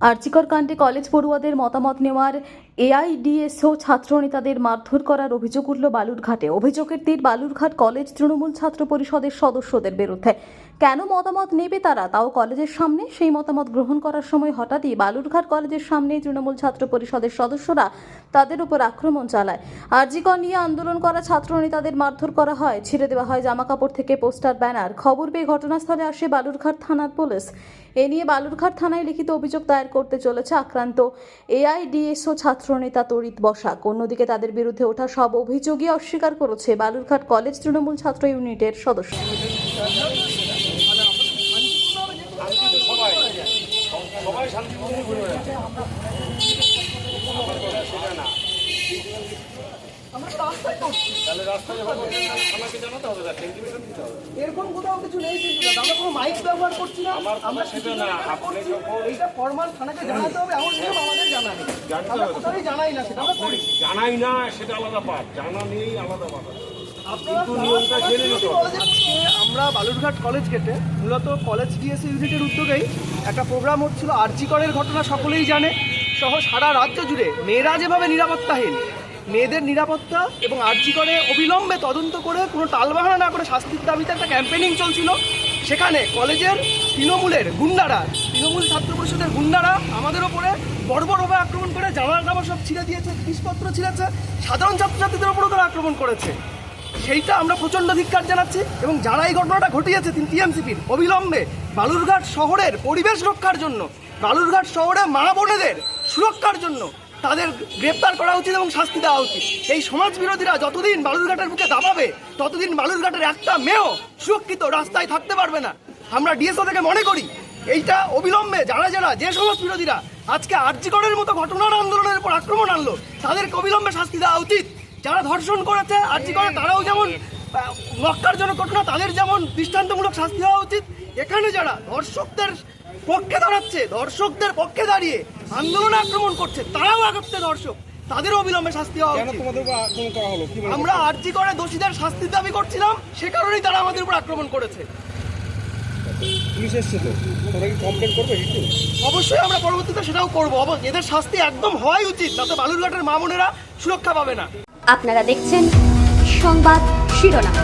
আর্চিকর কাণ্ডে কলেজ পড়ুয়াদের মতামত নেওয়ার এআইডিএসও ছাত্রনেতাদের মারধর করার অভিযোগ উঠল বালুরঘাটে। অভিযোগের তীর বালুরঘাট কলেজ তৃণমূল ছাত্র পরিষদের সদস্যদের বিরুদ্ধে। কেন মতামত নেবে তারা? তাও কলেজের সামনে? সেই মতামত গ্রহণ করার সময় হঠাৎই বালুরঘাট কলেজের সামনে তৃণমূল ছাত্র পরিষদের সদস্যরা তাদের উপর আক্রমণ চালায়। আরজিকর নিয়ে আন্দোলন করা ছাত্রনেতাদের মারধর করা হয়। ছিঁড়ে দেওয়া হয় জামাকাপড় থেকে পোস্টার, ব্যানার। খবর পেয়ে ঘটনাস্থলে আসে বালুরঘাট থানার পুলিশ। এ নিয়ে বালুরঘাট থানায় লিখিত অভিযোগ দায়ের করতে চলেছে আক্রান্ত এআইডিএসও ছাত্রনেতা তরিত বসাক। অন্যদিকে তাদের বিরুদ্ধে ওঠা সব অভিযোগই অস্বীকার করেছে বালুরঘাট কলেজ তৃণমূল ছাত্র ইউনিটের সদস্য। সবাই শান্তিপূর্ণ ঘুরে বেড়াচ্ছে সেটা না তাহলে রাস্তায় যখন আমাকে জানাতে হবে তার টেলিভিশন দিতে হবে এরকম কোথাও কিছু নেই কিন্তু আমরা কোনো মাইক ব্যবহার করছি না। আমরা সেটা না এইটা ফরমাল থানাকে জানাতে হবে এমন নিয়ম আমাদের জানা নেই। আমরা কোথাও জানাই না সেটা আমরা করি। জানাই না সেটা আলাদা পাঠ জানা নেই আলাদা পাঠ আমরা বালুরঘাট কলেজ গেটে মূলত কলেজ ডিএসসি ইউনিটের উদ্যোগেই একটা প্রোগ্রাম হচ্ছিল আরজি করের ঘটনা সকলেই জানে। সহ সারা রাজ্য জুড়ে মেয়েরা যেভাবে নিরাপত্তাহীন, মেয়েদের নিরাপত্তা এবং আরজি করে অবিলম্বে তদন্ত করে কোনো টালবাহানা না করে শাস্তির দাবিতে একটা ক্যাম্পেনিং চলছিল। সেখানে কলেজের তৃণমূলের গুন্ডারা, তৃণমূল ছাত্র পরিষদের গুন্ডারা আমাদের ওপরে বর্বরভাবে আক্রমণ করে জামা কাপড় সব ছিঁড়ে দিয়েছে, জিনিসপত্র ছিঁড়েছে, সাধারণ ছাত্রছাত্রীদের ওপরও তারা আক্রমণ করেছে। সেইটা আমরা প্রচণ্ড ধিক্কার জানাচ্ছি এবং যারা এই ঘটনাটা ঘটিয়েছে তিনি টিএমসিপির, অবিলম্বে বালুরঘাট শহরের পরিবেশ রক্ষার জন্য, বালুরঘাট শহরে মা বোনেদের সুরক্ষার জন্য তাদের গ্রেপ্তার করা উচিত এবং শাস্তি দেওয়া উচিত। এই সমাজ বিরোধীরা যতদিন বালুরঘাটের বুকে দাবাবে, ততদিন বালুরঘাটের একটা মেয়েও সুরক্ষিত রাস্তায় থাকতে পারবে না। আমরা ডিএসও থেকে মনে করি, এইটা অবিলম্বে যারা যারা, যে সমস্ত বিরোধীরা আজকে আর্যিকরের মতো ঘটনার আন্দোলনের উপর আক্রমণ আনলো, তাদেরকে অবিলম্বে শাস্তি দেওয়া উচিত। যারা ধর্ষণ করেছে আর্জি করে তারাও যেমন লক্কারজনক ঘটনা, তাদের যেমন দৃষ্টান্তমূলক শাস্তি হওয়া উচিত। এখানে যারা ধর্ষকদের পক্ষে দাঁড়াচ্ছে, ধর্ষকদের পক্ষে দাঁড়িয়ে আন্দোলনে আক্রমণ করছে তারাও আগাচ্ছে দর্শক। তাদেরও অবিলম্বে শাস্তি হওয়া উচিত। তোমাদের উপর আক্রমণ করা হলো? আমরা আর্জি করে দোষীদের শাস্তির দাবি করছিলাম সে কারণেই তারা আমাদের উপর আক্রমণ করেছে। পুলিশ এসছে তো? তোরা কি কমপ্লেন করবে অবশ্যই আমরা পরবর্তীতে সেটাও করব। এদের শাস্তি একদম হওয়াই উচিত যাতে বালুরঘাটের মা বোনেরা সুরক্ষা পাবে না। আপনারা দেখছেন সংবাদ শিরোনাম।